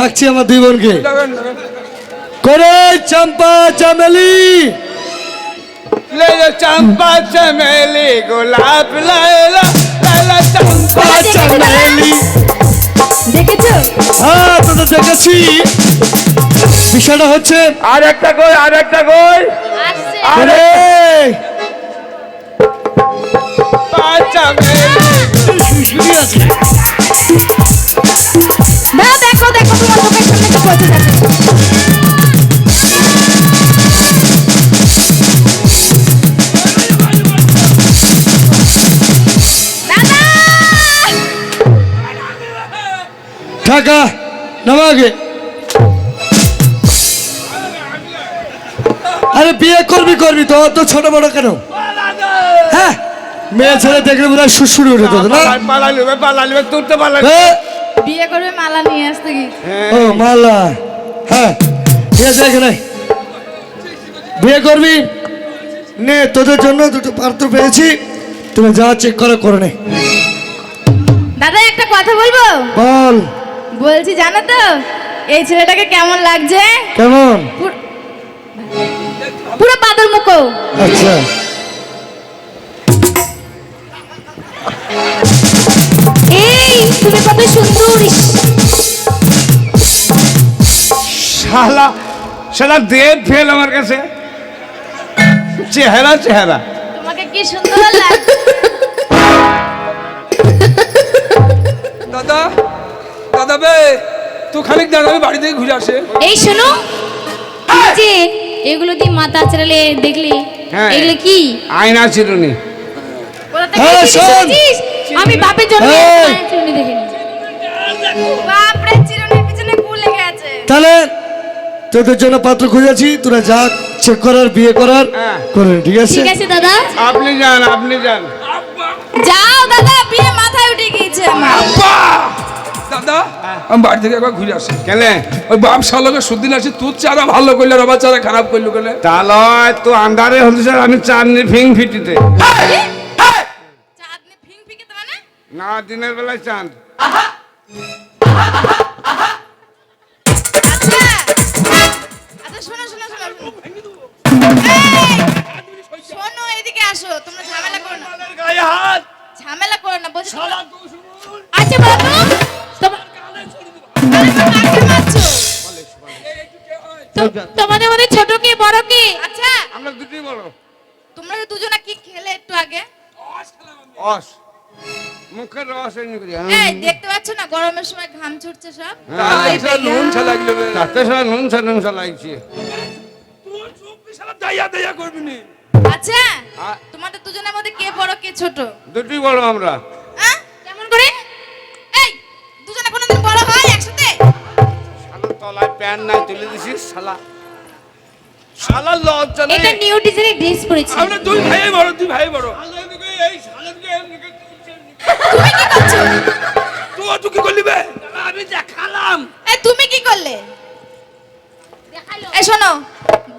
ডাকছি আমার দুই বোনকে। করে চম্পা চামেলি। চম্পা চামেলি গোলাপ লাইলা লাইলা চম্পা চামেলি। হ্যাঁ, তো দেখেছি। বিষয়টা হচ্ছে আর একটা গোল আর একটা গোল। আরে! পাঁচ আছে আরে বিয়ে করবি করবি তো অত ছোট বড় কেন? হ্যাঁ মেয়ে ছেলে দেখলে বোধ হয় শুশুরি উঠে তোর না? পালালি পালালি তুলতে পালালি। হ্যাঁ? বিয়ে করবে মালা নিয়ে আসতে গেছি ও মালা। হ্যাঁ ঠিক আছে এখানে। বিয়ে করবি? নে তোদের জন্য দুটো পাত্র পেয়েছি। তুমি যা চেক করে করে নে। দাদা একটা কথা বলব? বল। বলছি জানো তো এই ছেলেটাকে কেমন লাগছে? কেমন? পুর- বাদর মুখো। আচ্ছা। এই তুমি কত সুন্দর। শালা শালা দেব ফেল আমার কাছে। চেহারা চেহারা। তোমাকে কি সুন্দর লাগছে? দাদা দাদা বে তুই খানিক দাঁড়া আমি বাড়ি থেকে ঘুরে আসে। এই শোনো যে এগুলো দিয়ে মাথা আচড়ালে দেখলি? হ্যাঁ। এগুলো কি? আয়না চিরুনি হ্যাঁ? আমি বাপের জন্য চিরুনি দেখেনি। বাপরে চিরুনির পিছনে কু লেগে আছে। তাহলে তোদের জন্য পাত্র খুঁজেছি তোরা যা চেক করার বিয়ে করার হ্যাঁ। করে ঠিক আছে? ঠিক আছে দাদা। আপনি যান আপনি যান। যাও দাদা বিয়ে মাথায় উঠে গিয়েছে আমার। দাদা আমি বাড়ি থেকে একবার ঘুরে আসি। কেন ওই বাপ শালকে সুদিন আসি তোর চারা ভালো করলে রবার চারা খারাপ করল কেলে? তাহলে তো আন্ধারে হতে স্যার আমি চাঁদনি ফিং ফিটিতে। মানে? না দিনের বেলায় চাঁদ। আচ্ছা আচ্ছা শোনো শোনো শোনো। ছোট কি বড় কি? আচ্ছা। আমরা দুটি বড়। তোমরা দুজনা কি খেলে একটু আগে? অস মুখের রস এমনি করি। এই দেখতে পাচ্ছ না গরমের সময় ঘাম ছুটছে সব? তাতে নুন ছা লাগল বে তাতে সব নুন সা নুন সা লাগছে। তোর চোখ বিশাল দাইয়া দাইয়া করবি নি। আচ্ছা তোমাদের দুজনের মধ্যে কে বড় কে ছোট? দুটি বড় আমরা। হ্যাঁ কেমন করে? এই দুজনে কোনোদিন বড় হয় একসাথে? শালা তলায় প্যান্ট নাই তুলে দিছিস শালা। শালা লজ্জা নেই। এটা নিউ ডিজাইনের ড্রেস পরেছি। আমরা দুই ভাই বড় দুই ভাই বড়। তুমি কি করছ? তুই তুই কি করলি বে? আমি দেখালাম। এই তুমি কি করলে? শোনো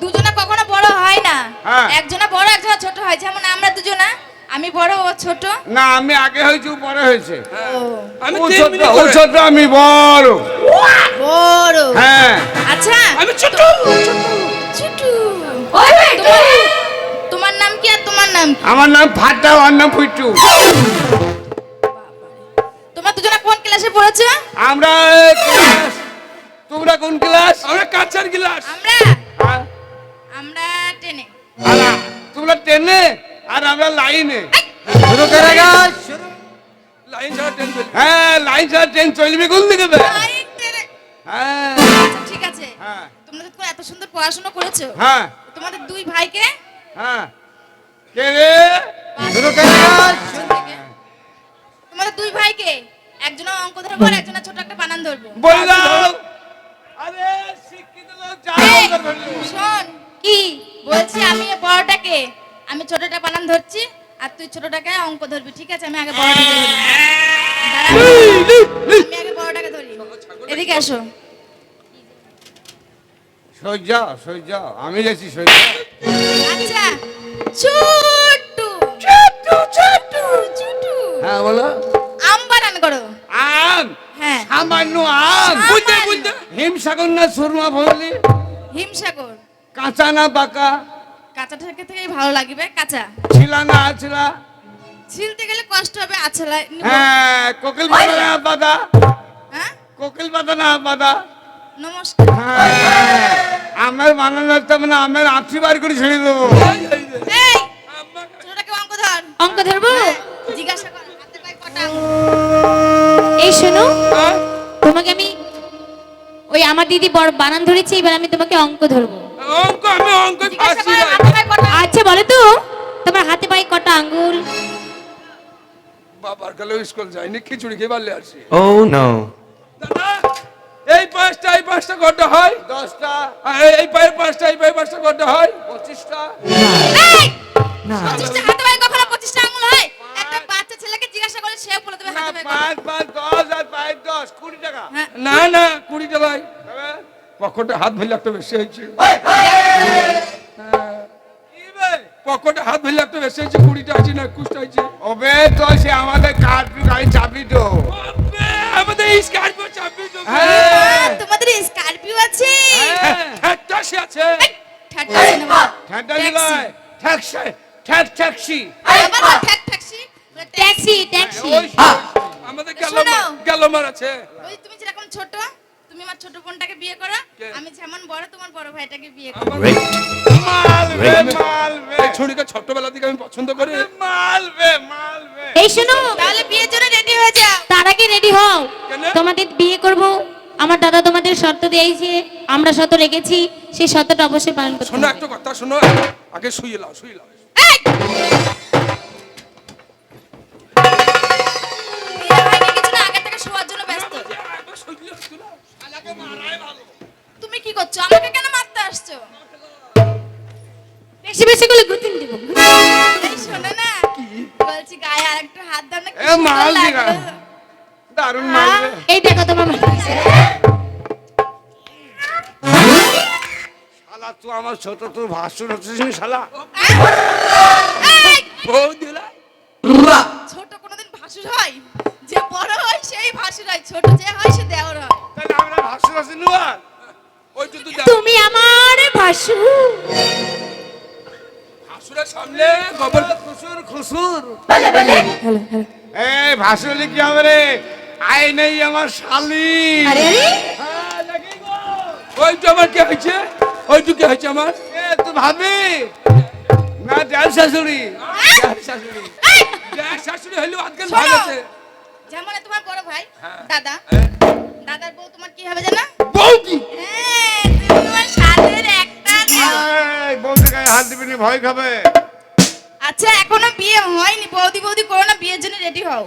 দুজনে কখনো বড় হয় না। হ্যাঁ। একজনা বড় একজনা ছোট হয়। যেমন আমরা দুজনা আমি বড় ও ছোট। না আমি আগে হয়েছি পরে হয়েছে। আমি ও ছোট আমি বড়। বড়। হ্যাঁ। আচ্ছা। আমি ছোট। ছোট নাম কি? আমার নাম ফাটা ফুটু তোমরা দুজনে কোন ক্লাসে পড়েছো? আমরা ক্লাস তোমরা কোন ক্লাস? আমরা কাঁচার আমরা? আমরা টেনে। তোমরা টেনে আর আমরা লাইনে। লাইন ছাড়া ট্রেন হ্যাঁ লাইন ছাড়া ট্রেন চলবে কোন দিকে লাইন টেনে। হ্যাঁ। আচ্ছা, ঠিক আছে। হ্যাঁ। তোমরা তো এত সুন্দর পড়াশোনা করেছ হ্যাঁ। তোমাদের দুই ভাইকে হ্যাঁ। কে রে? তোমাদের দুই ভাইকে? একজনের অঙ্ক ধরবো আর একজনের ছোট একটা বানান ধরবো। বলে আরে শিক্ষিত লোক যা এই, বলতে পারল। শোন কি? বলছি আমি বড়টাকে আমি ছোটটা বানান ধরছি আর তুই ছোটটাকে অঙ্ক ধরবি ঠিক আছে? আমি আগে বড়টাকে ধরি। আমি আগে বড়টাকে ধরি। এদিকে আসো। সহ্য সহ্য আমি যাচ্ছি সহ্য আচ্ছা ছোট্টু না সুরমা ভরলি হিমসাগর। কাঁচা না পাকা? কাঁচা থেকে থেকেই ভালো লাগবে কাঁচা। ছিলা না আছিলা ছিলতে গেলে কষ্ট হবে আচ্ছা হ্যাঁ কোকিল পাতা না পাতা হ্যাঁ? কোকিল পাতা না পাতা নমস্কার। হ্যাঁ আমের বানানো তো মানে আমের আঁচি বার করে ছেড়ে দেবো। আমার দিদি বড় বানান ধরেছি এবার আমি তোমাকে অঙ্ক ধরবো। অঙ্ক আমি অঙ্ক আচ্ছা বলো তো। তোমার হাতে পায়ে কটা আঙ্গুল? বাবার কালে স্কুল যাইনি খিচুড়ি খেয়ে পারলে আসি। no. দাদা এই পাঁচটা এই পাঁচটা কটা হয়। দশটা। আর এই- পায়ের পাঁচটা এই পায়ের পাঁচটা কটা হয়। পঁচিশটা। এই! পঁচিশটা হাতে পায়ে কখনো পঁচিশটা আঙুল হয়? একটা বাচ্চা ছেলেকে জিজ্ঞাসা করে সে বলে দেবে না, হাতে পায়ে পাঁচ পাঁচ দশ আর পাঁচ দশ কুড়ি টাকা। হ্যাঁ। না না পকেটে হাত ভেলে একটা বেশি হয়েছে। পকেটে হাত ভেলে একটা বেশি হয়েছে কুড়িটা আছে না একুশটা আছে ওবে তো সে আমাদের কার্পি গাড়ি চাবি তো। আমাদের স্কর্পিও চাপি তো। হ্যাঁ। তোমাদের স্করপিও আছে? হ্যাঁ। ট্যাক্সি আছে। ঠাট্টা সিনেমা ঠেটা দিলাই taxi taxi taxi taxi taxi আমাদের। গ্যালোমার গ্যালোমার আছে। ওই তুমি যেরকম ছোট তুমি আমার ছোট বোনটাকে বিয়ে করো আমি যেমন বড় তোমার বড় ভাইটাকে বিয়ে করো মালবে এই ছড়িকে ছোটবেলা থেকে আমি পছন্দ করি। মালবে মালবে এই শোনো তাহলে বিয়ের জন্য রেডি হয়ে যাও। তার আগে রেডি হও। তোমাদের বিয়ে করব। আমার দাদা তোমাদের শর্ত দিয়েছে আমরা শর্ত রেখেছি সেই শর্তটা অবশ্যই পালন করতে শোনো একটা কথা শোনো। আগে শুয়ে লাও শুয়ে লাও। করছ? আমাকে কেন মারতে আসছো? বেশি বেশি করে গুতিন দিব এই শোনো না বলছি গায়ে আর একটু হাত দাও না এ, মাল দি দারুণ মালবে এই দেখো তোমার মা শালা তুই আমার ছোট তোর ভাসুর হচ্ছিস নি শালা? বউ দিলা। ছোট কোনোদিন ভাসুর হয়? যে বড় হয় সেই ভাসুর হয়। ছোট যে হয় সে দেওর হয়। তাহলে আমরা ভাসুর আছি নুয়ার? তুমি আমার ভাসু। হাসুরের সামনে গোবর খুসুর খুসুর এই কি হবে রে? আই নেই আমার শালি। আরে আরে। হ্যাঁ। ওই তো আমার কে হয়েছে? ওই তো কে হয়েছে আমার? এ, তুই ভাবি না দেড় শাশুড়ি। দেড় শাশুড়ি! দেখ শাশুড়ি হইল আজকাল। ভাগ আছে। যেমন তোমার বড় ভাই হ্যাঁ। দাদা। দাদার বউ তোমার কি হবে জানো? বৌদি হ্যাঁ হাত ভয় খাবে। আচ্ছা এখনও বিয়ে হয়নি, বৌদি বৌদি করো না, বিয়ের জন্য রেডি হও।